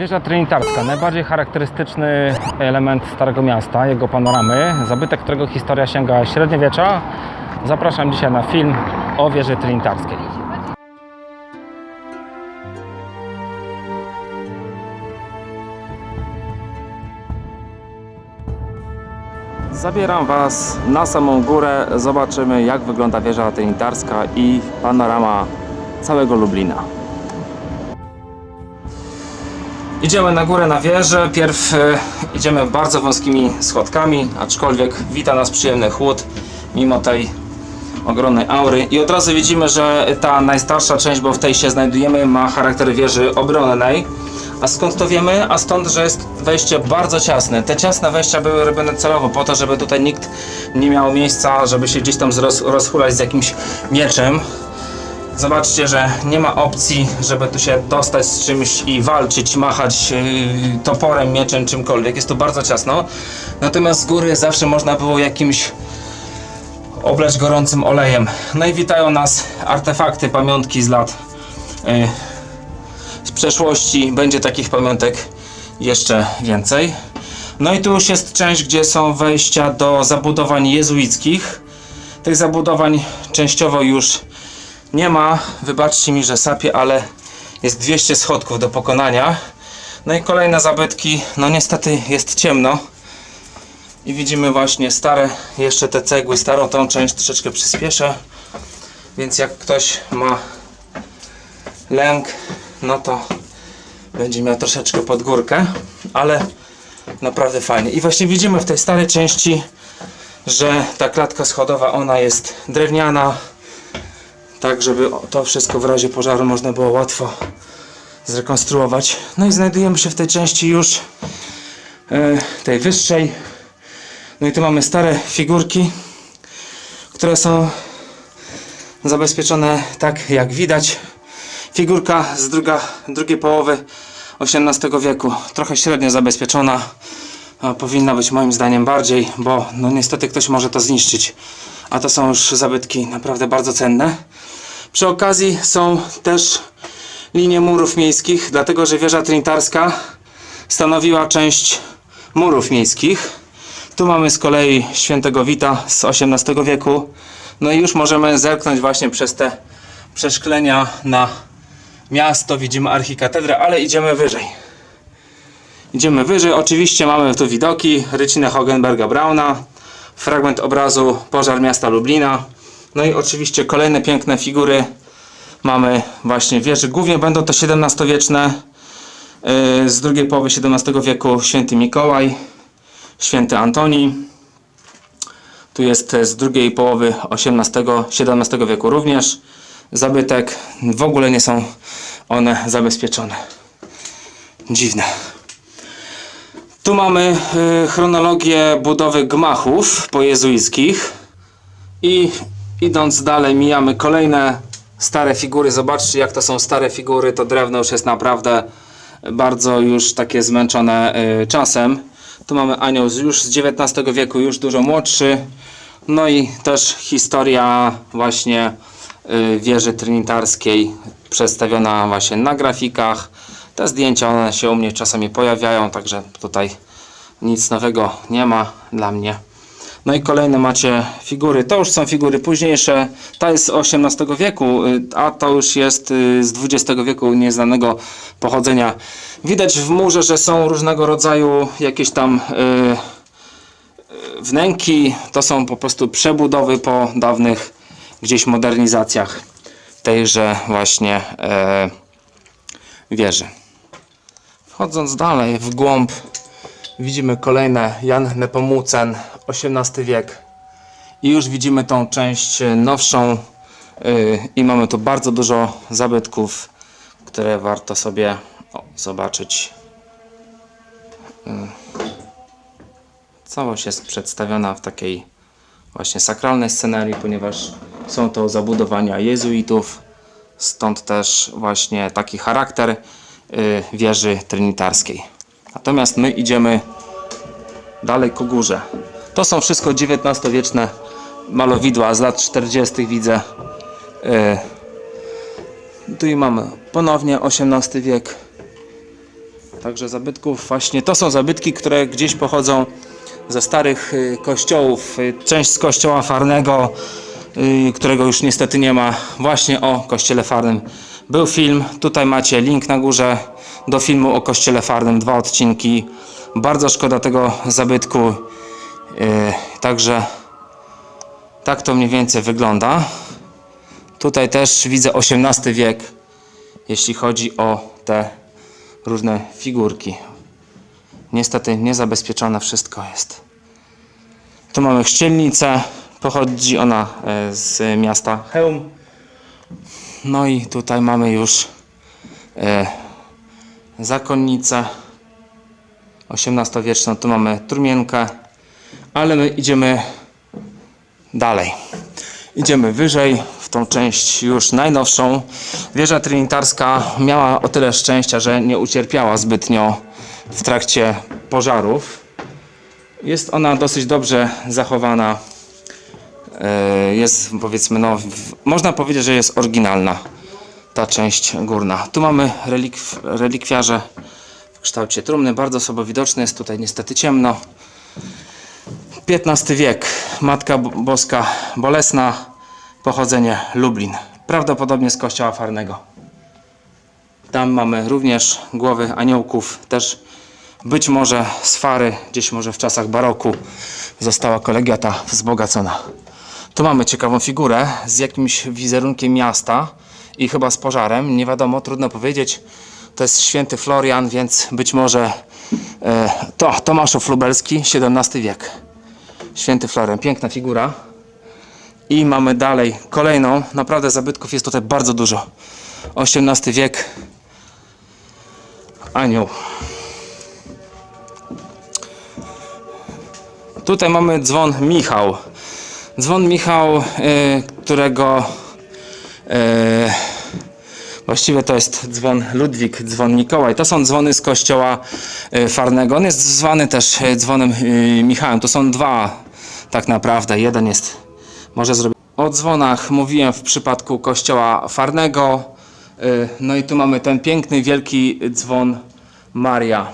Wieża Trinitarska, najbardziej charakterystyczny element Starego Miasta, jego panoramy, zabytek, którego historia sięga średniowiecza. Zapraszam dzisiaj na film o wieży Trinitarskiej. Zabieram Was na samą górę. Zobaczymy, jak wygląda wieża Trinitarska i panorama całego Lublina. Idziemy na górę na wieżę. Pierw e, idziemy bardzo wąskimi schodkami, aczkolwiek wita nas przyjemny chłód mimo tej ogromnej aury. I od razu widzimy, że ta najstarsza część, bo w tej się znajdujemy, ma charakter wieży obronnej. A skąd to wiemy? A stąd, że jest wejście bardzo ciasne. Te ciasne wejścia były robione celowo po to, żeby tutaj nikt nie miał miejsca, żeby się gdzieś tam zroz, rozhulać z jakimś mieczem. Zobaczcie, że nie ma opcji, żeby tu się dostać z czymś i walczyć, machać yy, toporem, mieczem, czymkolwiek. Jest tu bardzo ciasno. Natomiast z góry zawsze można było jakimś obleć gorącym olejem. No i witają nas artefakty, pamiątki z lat yy, z przeszłości. Będzie takich pamiątek jeszcze więcej. No i tu już jest część, gdzie są wejścia do zabudowań jezuickich. Tych zabudowań częściowo już nie ma. Wybaczcie mi, że sapię, ale jest 200 schodków do pokonania. No i kolejne zabytki. No niestety jest ciemno. I widzimy właśnie stare, jeszcze te cegły, starą tą część troszeczkę przyspieszę. Więc jak ktoś ma lęk, no to będzie miał troszeczkę pod górkę, ale naprawdę fajnie. I właśnie widzimy w tej starej części, że ta klatka schodowa, ona jest drewniana, tak żeby to wszystko w razie pożaru można było łatwo zrekonstruować. No i znajdujemy się w tej części już e, tej wyższej. No i tu mamy stare figurki, które są zabezpieczone tak jak widać. Figurka z druga, drugiej połowy XVIII wieku, trochę średnio zabezpieczona. Powinna być moim zdaniem bardziej, bo no niestety ktoś może to zniszczyć. A to są już zabytki naprawdę bardzo cenne. Przy okazji są też linie murów miejskich, dlatego że wieża trinitarska stanowiła część murów miejskich. Tu mamy z kolei świętego Wita z XVIII wieku. No i już możemy zerknąć właśnie przez te przeszklenia na miasto. Widzimy archikatedrę, ale idziemy wyżej. Idziemy wyżej. Oczywiście mamy tu widoki. Rycinę Hogenberga Brauna. Fragment obrazu Pożar miasta Lublina. No i oczywiście kolejne piękne figury. Mamy właśnie wieży. Głównie będą to XVII-wieczne. yy, Z drugiej połowy XVII wieku święty Mikołaj, święty Antoni. Tu jest z drugiej połowy XVIII-XVII wieku również zabytek. W ogóle nie są one zabezpieczone. Dziwne. Tu mamy y, chronologię budowy gmachów pojezuickich i idąc dalej mijamy kolejne stare figury. Zobaczcie jak to są stare figury. To drewno już jest naprawdę bardzo już takie zmęczone y, czasem. Tu mamy anioł już z XIX wieku, już dużo młodszy. No i też historia właśnie y, wieży trinitarskiej przedstawiona właśnie na grafikach. Te zdjęcia one się u mnie czasami pojawiają, także tutaj nic nowego nie ma dla mnie. No i kolejne macie figury. To już są figury późniejsze. Ta jest z XVIII wieku, y, a to już jest y, z XX wieku nieznanego pochodzenia. Widać w murze, że są różnego rodzaju jakieś tam y, wnęki. To są po prostu przebudowy po dawnych gdzieś modernizacjach tejże właśnie e, wieży. Wchodząc dalej w głąb widzimy kolejne Jan Nepomucen, XVIII wiek. I już widzimy tą część nowszą y, i mamy tu bardzo dużo zabytków, które warto sobie zobaczyć. Y, Całość jest przedstawiona w takiej właśnie sakralnej scenarii, ponieważ są to zabudowania jezuitów, stąd też właśnie taki charakter wieży trinitarskiej. Natomiast my idziemy dalej ku górze. To są wszystko XIX-wieczne malowidła z lat 40. widzę. Y, tu i mamy ponownie XVIII wiek. Także zabytków właśnie to są zabytki, które gdzieś pochodzą ze starych y, kościołów. Y, Część z kościoła Farnego, y, którego już niestety nie ma, właśnie o kościele Farnym. Był film, tutaj macie link na górze do filmu o kościele Farnym, dwa odcinki. Bardzo szkoda tego zabytku. Y, Także tak to mniej więcej wygląda. Tutaj też widzę XVIII wiek, jeśli chodzi o te różne figurki. Niestety niezabezpieczone wszystko jest. Tu mamy chrzcielnicę. Pochodzi ona e, z miasta Chełm. No i tutaj mamy już e, zakonnicę XVIII-wieczną. Tu mamy trumienkę, ale my idziemy dalej. Idziemy wyżej w tą część już najnowszą. Wieża trinitarska miała o tyle szczęścia, że nie ucierpiała zbytnio w trakcie pożarów. Jest ona dosyć dobrze zachowana. E, Jest powiedzmy, no, można powiedzieć, że jest oryginalna ta część górna. Tu mamy relikw, relikwiarze w kształcie trumny. Bardzo sobie widoczny jest tutaj niestety ciemno. XV wiek. Matka Bo- Boska Bolesna. Pochodzenie Lublin. Prawdopodobnie z kościoła Farnego. Tam mamy również głowy aniołków. Też być może z Fary, gdzieś może w czasach baroku została kolegiata wzbogacona. Tu mamy ciekawą figurę z jakimś wizerunkiem miasta i chyba z pożarem. Nie wiadomo, trudno powiedzieć. To jest święty Florian, więc być może e, to Tomaszów Lubelski, XVII wiek. Święty Florian, piękna figura. I mamy dalej kolejną. Naprawdę zabytków jest tutaj bardzo dużo. XVIII wiek. Anioł. Tutaj mamy dzwon Michał. Dzwon Michał, y, którego y, właściwie to jest dzwon Ludwik, dzwon Mikołaj. To są dzwony z kościoła y, Farnego. On jest zwany też dzwonem Michałem. To są dwa tak naprawdę. Jeden jest może zrobić. O dzwonach mówiłem w przypadku kościoła Farnego. No i tu mamy ten piękny, wielki dzwon Maria.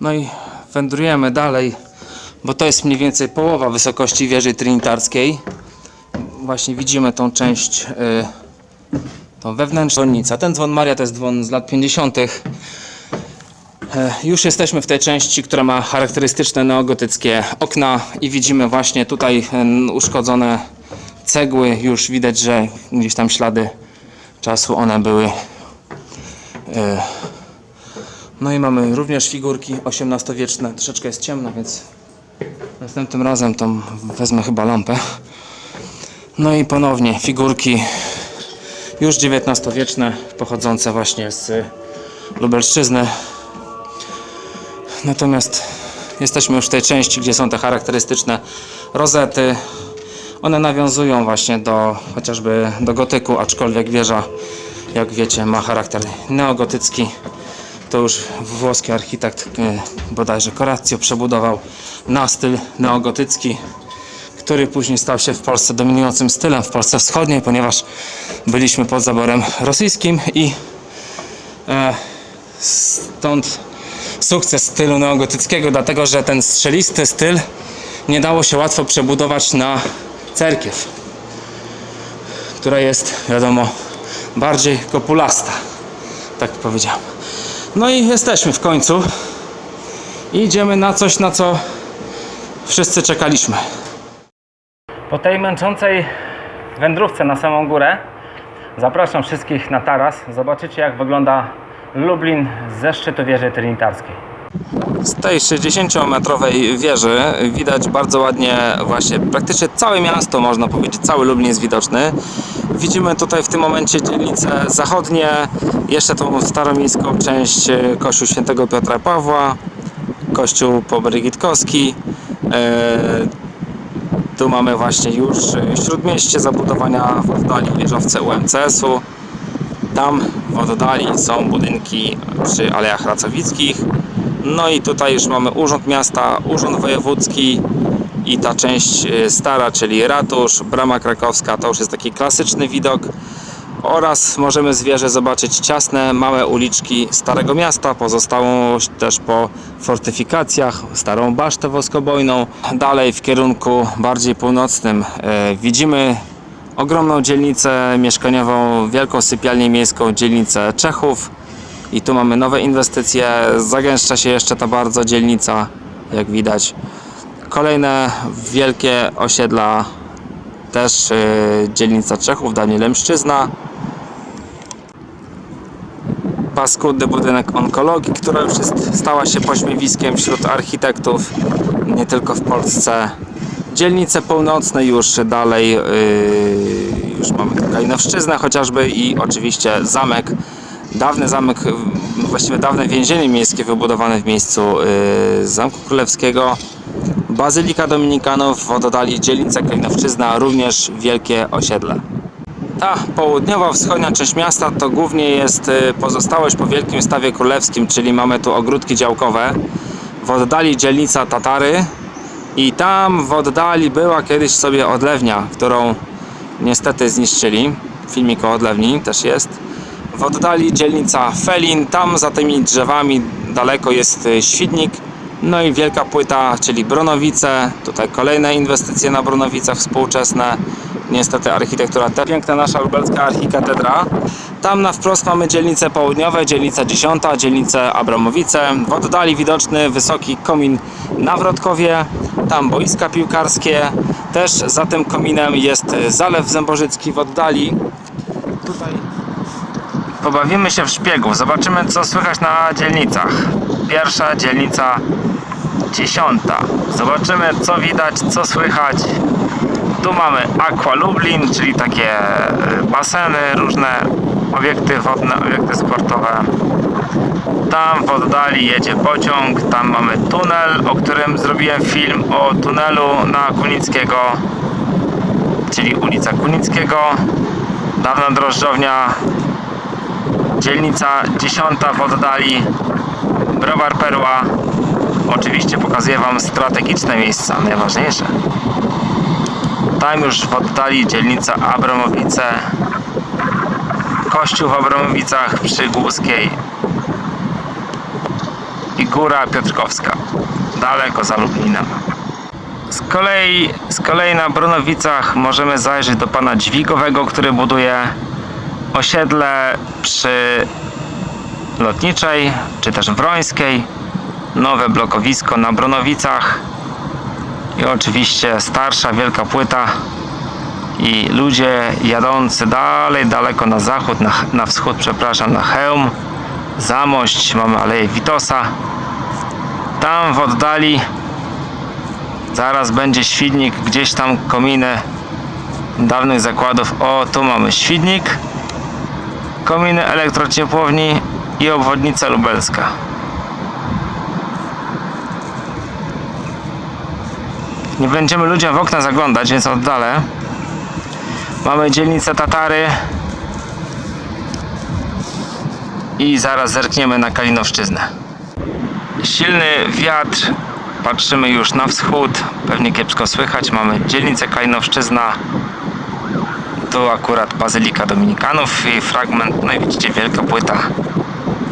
No i wędrujemy dalej, bo to jest mniej więcej połowa wysokości wieży trinitarskiej. Właśnie widzimy tą część, y, tą wewnętrzną dzwonnicę. Ten dzwon Maria to jest dzwon z lat 50. E, Już jesteśmy w tej części, która ma charakterystyczne neogotyckie okna i widzimy właśnie tutaj uszkodzone cegły. Już widać, że gdzieś tam ślady czasu one były. e, No i mamy również figurki XVIII-wieczne. Troszeczkę jest ciemno, więc następnym razem tam wezmę chyba lampę. No i ponownie figurki już XIX-wieczne, pochodzące właśnie z Lubelszczyzny. Natomiast jesteśmy już w tej części, gdzie są te charakterystyczne rozety. One nawiązują właśnie do chociażby do gotyku, aczkolwiek wieża, jak wiecie, ma charakter neogotycki. To już włoski architekt e, bodajże Corazzo przebudował na styl neogotycki, który później stał się w Polsce dominującym stylem w Polsce Wschodniej, ponieważ byliśmy pod zaborem rosyjskim i e, stąd sukces stylu neogotyckiego, dlatego że ten strzelisty styl nie dało się łatwo przebudować na cerkiew, która jest, wiadomo, bardziej kopulasta, tak powiedziałem. No i jesteśmy w końcu i idziemy na coś, na co wszyscy czekaliśmy. Po tej męczącej wędrówce na samą górę zapraszam wszystkich na taras. Zobaczycie jak wygląda Lublin ze szczytu wieży trinitarskiej. Z tej 60-metrowej wieży widać bardzo ładnie właśnie praktycznie całe miasto, można powiedzieć, cały Lublin jest widoczny. Widzimy tutaj w tym momencie dzielnice zachodnie, jeszcze tą staromiejską część e, kościół świętego Piotra Pawła, kościół Pobrygitkowski. E, tu mamy właśnie już śródmieście zabudowania w oddali wieżowce UMCS-u. Tam w oddali są budynki przy Alejach Racowickich. No i tutaj już mamy Urząd Miasta, Urząd Wojewódzki i ta część e, stara, czyli ratusz, brama krakowska, to już jest taki klasyczny widok oraz możemy zwierzę zobaczyć ciasne, małe uliczki Starego Miasta, pozostałość też po fortyfikacjach, starą basztę woskobojną. Dalej w kierunku bardziej północnym e, widzimy ogromną dzielnicę mieszkaniową, wielką sypialnię miejską, dzielnicę Czechów. I tu mamy nowe inwestycje, zagęszcza się jeszcze ta bardzo dzielnica, jak widać. Kolejne wielkie osiedla, też y, dzielnica Czechów, dawniej Lemszczyzna. Paskudny budynek onkologii, która już jest, stała się pośmiewiskiem wśród architektów, nie tylko w Polsce. Dzielnice północne już dalej, yy, już mamy Kajnowszczyznę chociażby i oczywiście zamek, dawny zamek, yy, właściwie dawne więzienie miejskie wybudowane w miejscu yy, Zamku Królewskiego. Bazylika Dominikanów w oddali dzielnica Kajnowszczyzna, również wielkie osiedle. Ta południowa, wschodnia część miasta to głównie jest y, pozostałość po Wielkim Stawie Królewskim, czyli mamy tu ogródki działkowe. W oddali dzielnica Tatary i tam w oddali była kiedyś sobie odlewnia, którą niestety zniszczyli. Filmik o odlewni też jest. W oddali dzielnica Felin, tam za tymi drzewami daleko jest y, Świdnik. No i wielka płyta, czyli Bronowice. Tutaj kolejne inwestycje na Bronowicach współczesne. Niestety architektura ta piękna nasza lubelska archikatedra. Tam na wprost mamy dzielnice południowe, dzielnica 10, dzielnicę Abramowice. W oddali widoczny wysoki komin na Wrotkowie. Tam boiska piłkarskie. Też za tym kominem jest Zalew Zębożycki w oddali. Tutaj pobawimy się w szpiegów. Zobaczymy co słychać na dzielnicach. Pierwsza dzielnica dziesiąta. Zobaczymy co widać, co słychać. Tu mamy Aqua Lublin, czyli takie e, baseny, różne obiekty wodne, obiekty sportowe. Tam w oddali jedzie pociąg, tam mamy tunel, o którym zrobiłem film o tunelu na Kunickiego, czyli ulica Kunickiego. Dawna drożdżownia, dzielnica 10 w oddali, Browar Perła. Oczywiście pokazuję Wam strategiczne miejsca, najważniejsze. Tam już w oddali dzielnica Abramowice, kościół w Abramowicach przy Głuskiej i góra Piotrkowska, daleko za Lublinem. Z kolei, z kolei na Brunowicach możemy zajrzeć do pana Dźwigowego, który buduje osiedle przy Lotniczej, czy też Wrońskiej, nowe blokowisko na Bronowicach. I oczywiście starsza wielka płyta. I ludzie jadący dalej, daleko na zachód, na, na wschód, przepraszam, na Chełm, Zamość, mamy Aleję Witosa. Tam w oddali zaraz będzie Świdnik, gdzieś tam kominy dawnych zakładów. O, tu mamy Świdnik, kominy elektrociepłowni i obwodnica lubelska. Nie będziemy ludziom w okna zaglądać, więc oddalę. Mamy dzielnicę Tatary. I zaraz zerkniemy na Kalinowszczyznę. Silny wiatr. Patrzymy już na wschód. Pewnie kiepsko słychać. Mamy dzielnicę Kalinowszczyzna. Tu akurat Bazylika Dominikanów i fragment, no i widzicie wielka płyta.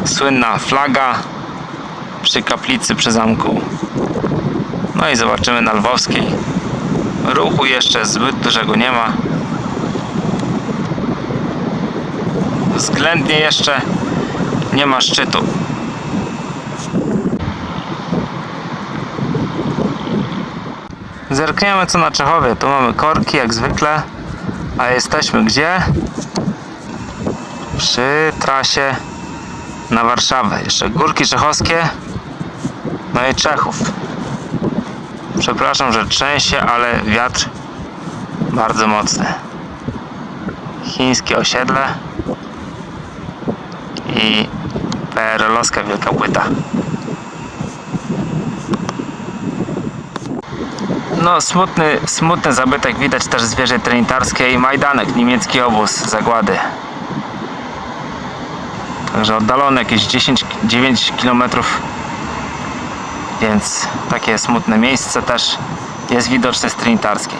Słynna flaga przy kaplicy przy zamku. No i zobaczymy na Lwowskiej. Ruchu jeszcze zbyt dużego nie ma. Względnie jeszcze nie ma szczytu. Zerkniemy co na Czechowie. Tu mamy korki jak zwykle. A jesteśmy gdzie? Przy trasie na Warszawę. Jeszcze górki czechowskie. No i Czechów. Przepraszam, że trzęsie, ale wiatr bardzo mocny. Chińskie osiedle i PRL-owska wielka płyta. No, smutny, smutny zabytek, widać też zwierzę trenitarskie i Majdanek, niemiecki obóz zagłady. Także oddalone jakieś 10-9 km więc takie smutne miejsce też jest widoczne z Trinitarskiej.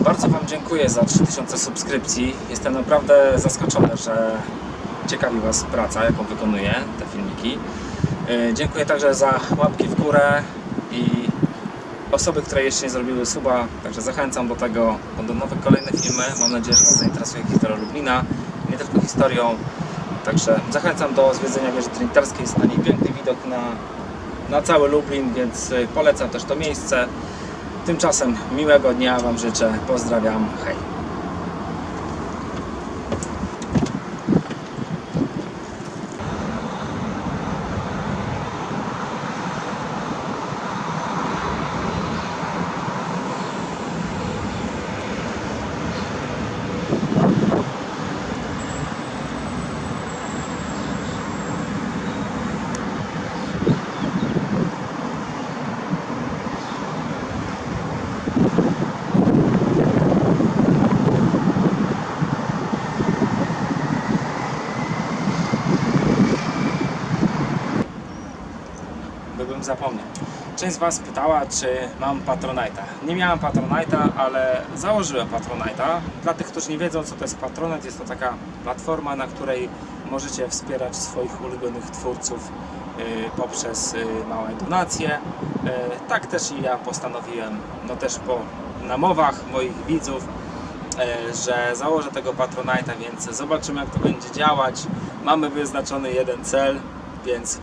Bardzo Wam dziękuję za 3000 subskrypcji. Jestem naprawdę zaskoczony, że ciekawi Was praca, jaką wykonuję, te filmiki. Yy, Dziękuję także za łapki w górę osoby, które jeszcze nie zrobiły suba, także zachęcam do tego. Będą nowe kolejne filmy. Mam nadzieję, że Was zainteresuje historia Lublina, nie tylko historią. Także zachęcam do zwiedzenia wieży trinitarskiej. Jest na niej piękny widok na, na cały Lublin, więc y, polecam też to miejsce. Tymczasem miłego dnia Wam życzę. Pozdrawiam. Hej. Część z Was pytała, czy mam Patronite'a. Nie miałem Patronite'a, ale założyłem Patronite'a. Dla tych, którzy nie wiedzą, co to jest Patronite, jest to taka platforma, na której możecie wspierać swoich ulubionych twórców y, poprzez y, małe donacje. Y, tak też i ja postanowiłem, no też po namowach moich widzów, że założę tego Patronite'a, więc zobaczymy jak to będzie działać. Mamy wyznaczony jeden cel, więc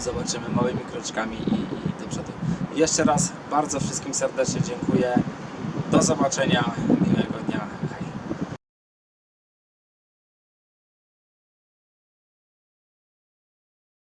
zobaczymy małymi kroczkami i, i do przodu. Jeszcze raz bardzo wszystkim serdecznie dziękuję. Do zobaczenia.